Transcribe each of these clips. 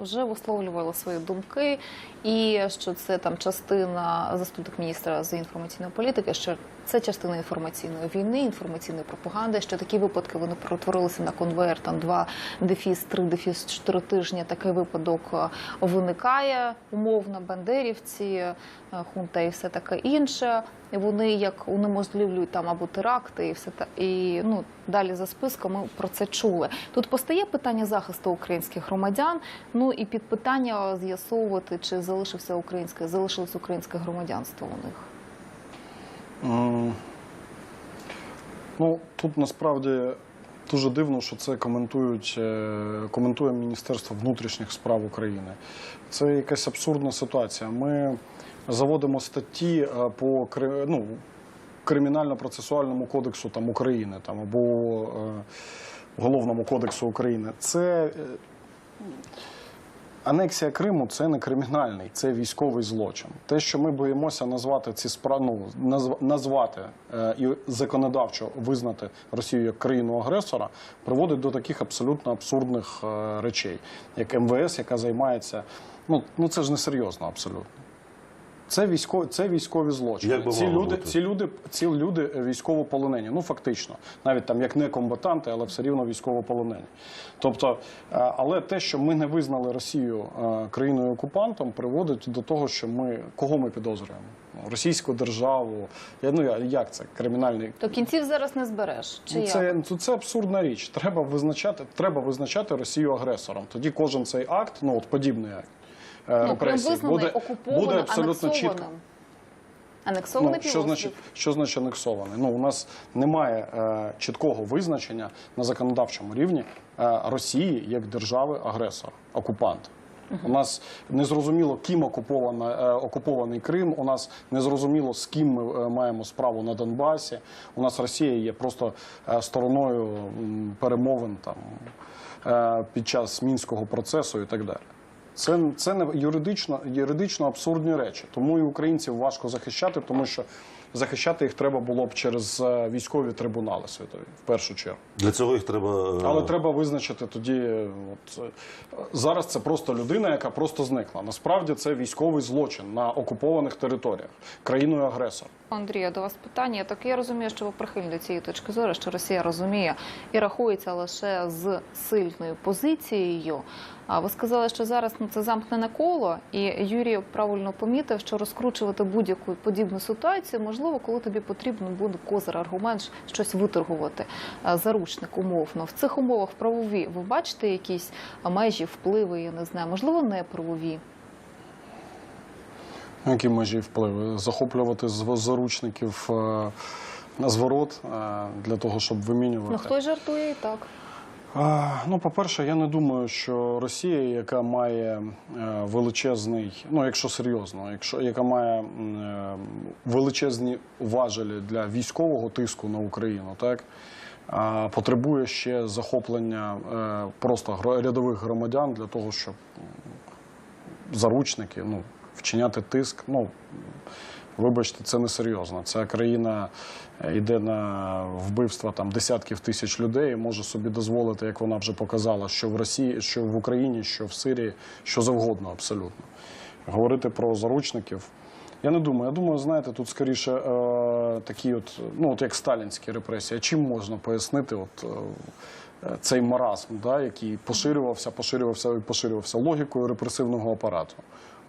вже висловлювали свої думки, і що це там частина заступник міністра з інформаційної політики, що це частина інформаційної війни, інформаційної пропаганди. Що такі випадки вони перетворилися на конвейер там два дефіс, три дефіс, чотири тижні. Такий випадок е, виникає умовно бандерівці, е, хунта і все таке інше. І вони як унеможливлюють там або теракти, і все та і ну далі за списком ми про це чули. Тут постає питання захисту українських громадян. Ну і під питання з'ясовувати, чи залишився українське, залишилось українське громадянство у них. М, Ну, тут насправді дуже дивно, що це коментують, е, коментує Міністерство внутрішніх справ України. Це якась абсурдна ситуація. Ми заводимо статті е, по ну, кримінально-процесуальному кодексу там, України там, або е, Головному кодексу України. Це е, Анексія Криму це не кримінальний, це військовий злочин. Те, що ми боїмося назвати ці справи, ну, назв- назвати е, і законодавчо визнати Росію як країну агресора, приводить до таких абсолютно абсурдних е, речей, як МВС, яка займається. Ну, ну це ж не серйозно абсолютно. Це військові, це військові злочини. Як би ці люди, бути? ці люди, ці люди військовополонені. Ну фактично, навіть там як не комбатанти, але все рівно військовополонені. Тобто, е, але те, що ми не визнали Росію е, країною окупантом, приводить до того, що ми кого ми підозрюємо? Ну, Російську державу. Я ну я- як це кримінальний То кінців зараз не збереш. Чи Ну, як? це, ну, це абсурдна річ. Треба визначати, треба визначати Росію агресором. Тоді кожен цей акт, ну от подібний акт е, ну, Крим визнаний буде, окупованим, буде абсолютно чітко. анексованим. Анексований Ну, що значить, що значить анексований? Ну, у нас немає е, чіткого визначення на законодавчому рівні е, Росії як держави агресора, окупанта. У нас незрозуміло, ким окупована, е, окупований Крим. У нас незрозуміло, з ким ми е, маємо справу на Донбасі. У нас Росія є просто е, стороною м, перемовин там е, під час мінського процесу і так далі. Це, це не юридично, юридично абсурдні речі. Тому і українців важко захищати, тому що захищати їх треба було б через е, військові трибунали світові в першу чергу. Для цього їх треба. е, Але треба визначити тоді. От, е, зараз це просто людина, яка просто зникла. Насправді це військовий злочин на окупованих територіях країною агресор. Андрія, до вас питання. Так я розумію, що ви прихильні цієї точки зору, що Росія розуміє і рахується лише з сильною позицією. А ви сказали, що зараз ну, це замкнене коло, і Юрій правильно помітив, що розкручувати будь-яку подібну ситуацію можливо, коли тобі потрібно буде козир, аргумент, щось виторгувати. А, Заручник умовно. В цих умовах правові ви бачите якісь межі, впливи, я не знаю, можливо, не правові. Які межі впливи? Захоплювати з заручників е, на зворот е, для того, щоб вимінювати. Ну хтось жартує і так. Ну, по-перше, я не думаю, що Росія, яка має е, величезний, ну якщо серйозно, якщо яка має величезні важелі для військового тиску на Україну, так потребує ще захоплення просто рядових громадян для того, щоб заручники, ну вчиняти тиск. Ну Вибачте, це не серйозно. Ця країна е, йде на вбивства там десятків тисяч людей. і Може собі дозволити, як вона вже показала, що в Росії, що в Україні, що в Сирії, що завгодно, абсолютно. Говорити про заручників. Я не думаю. Я думаю, знаєте, тут скоріше е, такі, от, ну от як сталінські репресії. Чим можна пояснити от, е, цей маразм, да, який поширювався, поширювався і поширювався логікою репресивного апарату.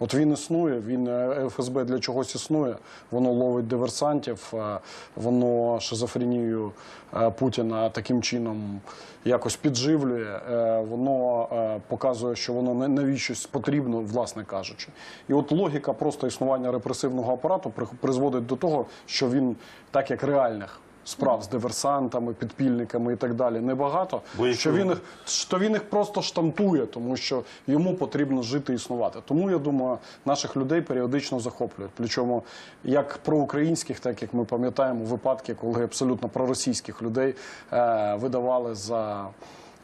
От він існує, він е, ФСБ для чогось існує. Воно ловить диверсантів, е, воно шизофренію е, Путіна таким чином якось підживлює. е, Воно е, показує, що воно навіщось потрібно, власне кажучи. І от логіка просто існування репресивного апарату при- призводить до того, що він, так як реальних. Справ з диверсантами, підпільниками і так далі небагато. Бо Що він їх що він їх просто штампує, тому що йому потрібно жити і існувати. Тому я думаю, наших людей періодично захоплюють. Причому як проукраїнських, так як ми пам'ятаємо випадки, коли абсолютно проросійських людей е, видавали за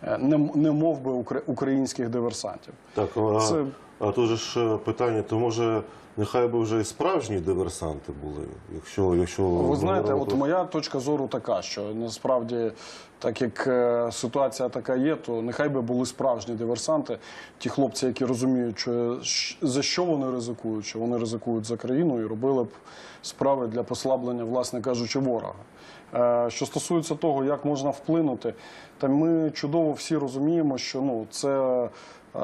е, не, не мов би українських диверсантів. Так, Це А тут же ж е, питання, то може нехай би вже і справжні диверсанти були, якщо, якщо Ви знаєте, от моя точка зору така, що насправді, так як е, ситуація така є, то нехай би були справжні диверсанти, ті хлопці, які розуміють, що, за що вони ризикують, що вони ризикують за країну і робили б справи для послаблення, власне кажучи, ворога. Е, Що стосується того, як можна вплинути, та ми чудово всі розуміємо, що ну це. Е,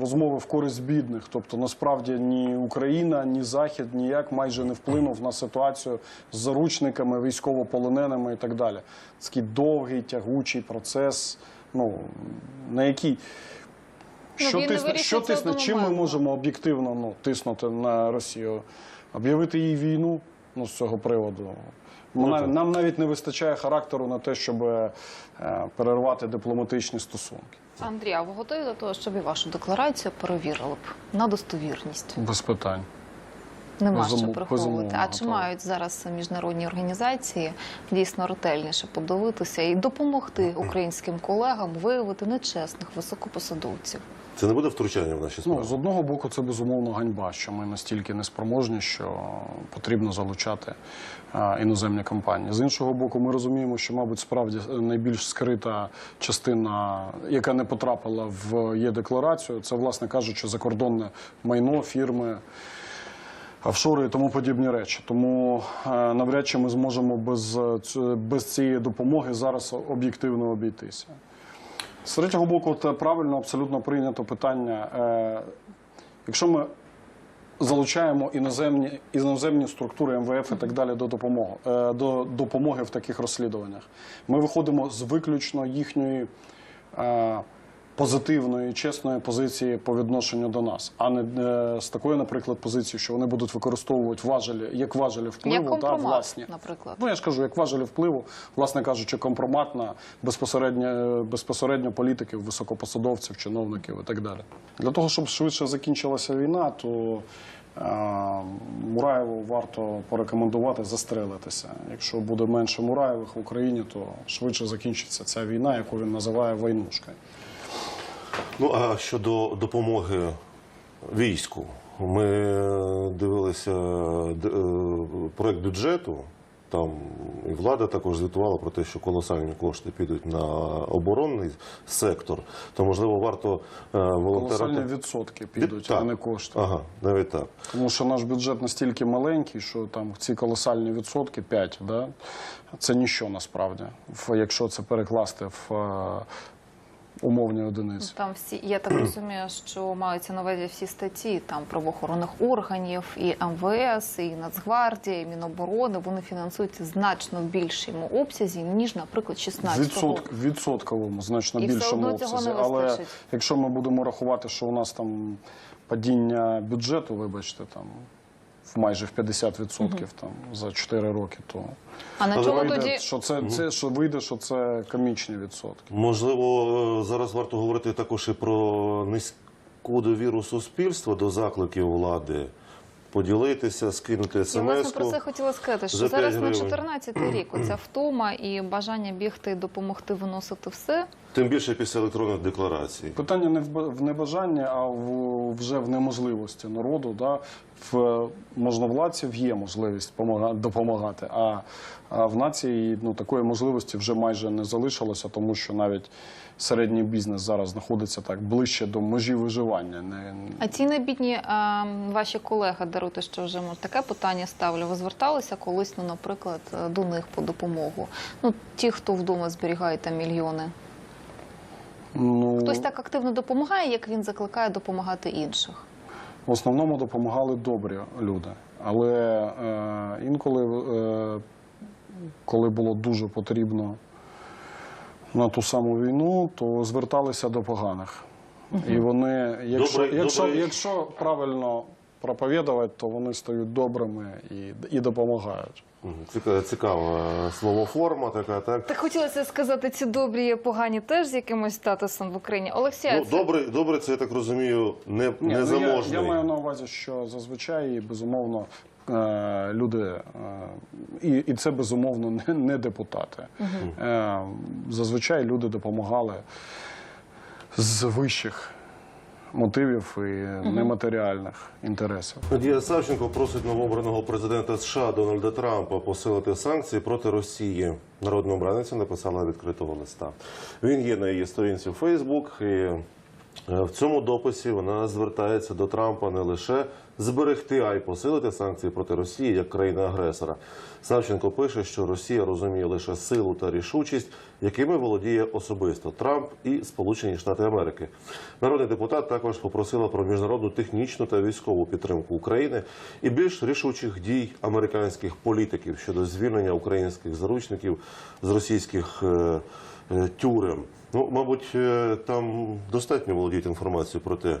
Розмови в користь бідних, тобто насправді ні Україна, ні Захід ніяк майже не вплинув на ситуацію з заручниками, військовополоненими і так далі. Такий довгий, тягучий процес, ну на який Ну, що тисне, що тисне, чим ми можемо об'єктивно ну, тиснути на Росію? Об'явити їй війну ну, з цього приводу. Ми Ну, так. нам навіть не вистачає характеру на те, щоб е, перервати дипломатичні стосунки. Андрій, а ви готові до того, щоб і вашу декларацію перевірили б на достовірність? Без питань. Нема Безумов- що приховувати. А чи мають зараз міжнародні організації дійсно ретельніше подивитися і допомогти українським колегам виявити нечесних високопосадовців? Це не буде втручання в наші справи? Ну, з одного боку, це безумовно ганьба, що ми настільки неспроможні, що потрібно залучати е, іноземні компанії. З іншого боку, ми розуміємо, що, мабуть, справді найбільш скрита частина, яка не потрапила в є-декларацію, це, власне кажучи, закордонне майно, фірми. Офшори і тому подібні речі. Тому е, навряд чи ми зможемо без, е, без цієї допомоги зараз об'єктивно обійтися. З третього боку, це правильно абсолютно прийнято питання. Е, якщо ми залучаємо іноземні, іноземні структури МВФ і так далі до допомоги, до допомоги в таких розслідуваннях, ми виходимо з виключно їхньої позитивної, чесної позиції по відношенню до нас, а не е, з такої, наприклад, позиції, що вони будуть використовувати важелі як важелі впливу Як та власні. наприклад. Ну, я ж кажу, як важелі впливу, власне кажучи, компромат на безпосередньо, безпосередньо політиків, високопосадовців, чиновників і так далі. Для того, щоб швидше закінчилася війна, то е, Мураєву варто порекомендувати застрелитися. Якщо буде менше Мураєвих в Україні, то швидше закінчиться ця війна, яку він називає войнушкою. Ну а щодо допомоги війську, ми дивилися е, проект бюджету. Там і влада також звітувала про те, що колосальні кошти підуть на оборонний сектор. То можливо варто е, Колосальні відсотки підуть, Так. а не кошти. Ага, навіть так. Тому що наш бюджет настільки маленький, що там ці колосальні відсотки 5, да? це ніщо насправді, якщо це перекласти в е, умовні одиниці. Там всі, я так розумію, що маються на увазі всі статті там правоохоронних органів, і МВС, і Нацгвардія, і Міноборони. Вони фінансуються значно в більшому обсязі, ніж, наприклад, 16 Відсотк, відсотковому, значно І більшому обсязі. Але якщо ми будемо рахувати, що у нас там падіння бюджету, вибачте, там майже в 50% там, за 4 роки, то А на чому вийде, тоді що це, це що вийде, що це комічні відсотки. Можливо, е, зараз варто говорити також і про низьку довіру суспільства до закликів влади. Поділитися, скинути Я власне про це хотіла сказати, що зараз на гривень. 14 рік оця втома і бажання бігти і допомогти виносити все. Тим більше після електронних декларацій. Питання не в ба- небажанні, а в, вже в неможливості народу. Да? В можновладців є можливість допомагати, а, а в нації ну, такої можливості вже майже не залишилося, тому що навіть середній бізнес зараз знаходиться так ближче до межі виживання. Не, А ці небідні а, ваші колеги даруйте, що вже може таке питання ставлю. Ви зверталися колись, ну, наприклад, до них по допомогу? Ну, ті, хто вдома зберігає там мільйони. Ну, Хтось так активно допомагає, як він закликає допомагати інших. В основному допомагали добрі люди. Але е, інколи, е, коли було дуже потрібно на ту саму війну, то зверталися до поганих. І вони, якщо, Добре- якщо, добре- якщо правильно проповідувати, то вони стають добрими і, і допомагають. Мгм. Ціка- Цікава словоформа така, так? Так хотілося сказати, ці добрі є погані теж з якимось статусом в Україні. Олексія, Ну, добре, добре, це я так розумію, не, Ні, ну, я, незаможний. я маю на увазі, що зазвичай безумовно е, люди, е, і, і це безумовно не, не депутати. Е, зазвичай люди допомагали з вищих мотивів і нематеріальних інтересів. Надія Савченко просить новообраного президента США Дональда Трампа посилити санкції проти Росії. Народна обраниця написала відкритого листа. Він є на її сторінці в Фейсбук. І в цьому дописі вона звертається до Трампа не лише зберегти, а й посилити санкції проти Росії як країни-агресора. Савченко пише, що Росія розуміє лише силу та рішучість, якими володіє особисто Трамп і Сполучені Штати Америки. Народний депутат також попросила про міжнародну технічну та військову підтримку України і більш рішучих дій американських політиків щодо звільнення українських заручників з російських е, е, тюрем. Ну, мабуть, е, там достатньо володіють інформацією про те,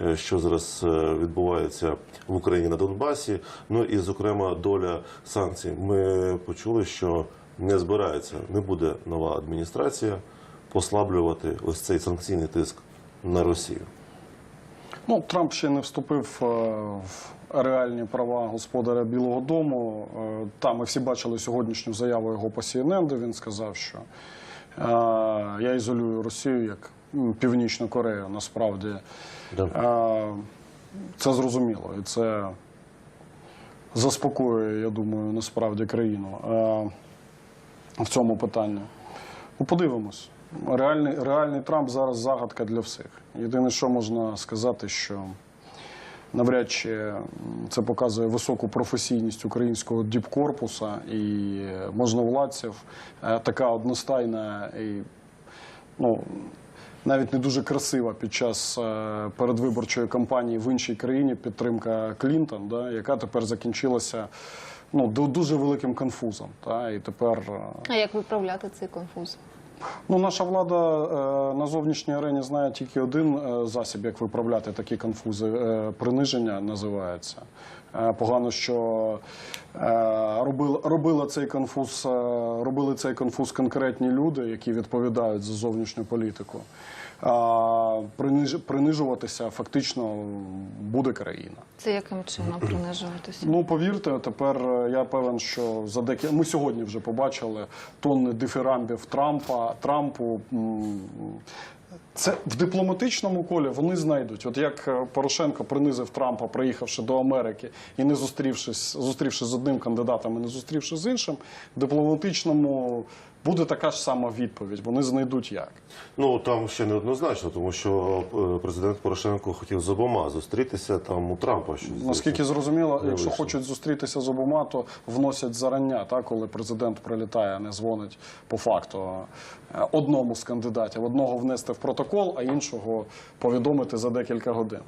е, що зараз е, відбувається в Україні на Донбасі. Ну і, зокрема, доля санкцій. Ми почули, що не збирається, не буде нова адміністрація послаблювати ось цей санкційний тиск на Росію. Ну, Трамп ще не вступив в реальні права господаря Білого Дому. Там ми всі бачили сьогоднішню заяву його по CNN, де він сказав, що я ізолюю Росію як Північну Корею. Насправді це зрозуміло, і це заспокоює, я думаю, насправді країну в цьому питанні. Ну, подивимось. Реальний, реальний Трамп зараз загадка для всіх. Єдине, що можна сказати, що навряд чи це показує високу професійність українського діпкорпуса і можновладців. Е, Така одностайна і ну, навіть не дуже красива під час е, передвиборчої кампанії в іншій країні підтримка Клінтон, да, яка тепер закінчилася ну, дуже великим конфузом. Та, і тепер е, А як виправляти цей конфуз? Ну, наша влада е, на зовнішній арені знає тільки один е, засіб, як виправляти такі конфузи. Е, приниження називається. Погано, що робили, робили цей конфуз, робили цей конфуз конкретні люди, які відповідають за зовнішню політику. Приниж, принижуватися фактично буде країна. Це яким чином принижуватися? Ну повірте, тепер е, я певен, що за деякі ми сьогодні вже побачили тонни дифірамбів Трампа Трампу. Це в дипломатичному колі вони знайдуть. От як е, Порошенко принизив Трампа, приїхавши до Америки і не зустрівшись, зустрівшись з одним кандидатом і не зустрівшись з іншим, в дипломатичному буде така ж сама відповідь. Вони знайдуть як. Ну там ще не однозначно, тому що е, президент Порошенко хотів з обома зустрітися там у Трампа. Що Наскільки зрозуміло, Не якщо вийшло. хочуть зустрітися з обома, то вносять зарання, так, коли президент прилітає, не дзвонить по факту е, одному з кандидатів. Одного внести в протокол, а іншого повідомити за декілька годин.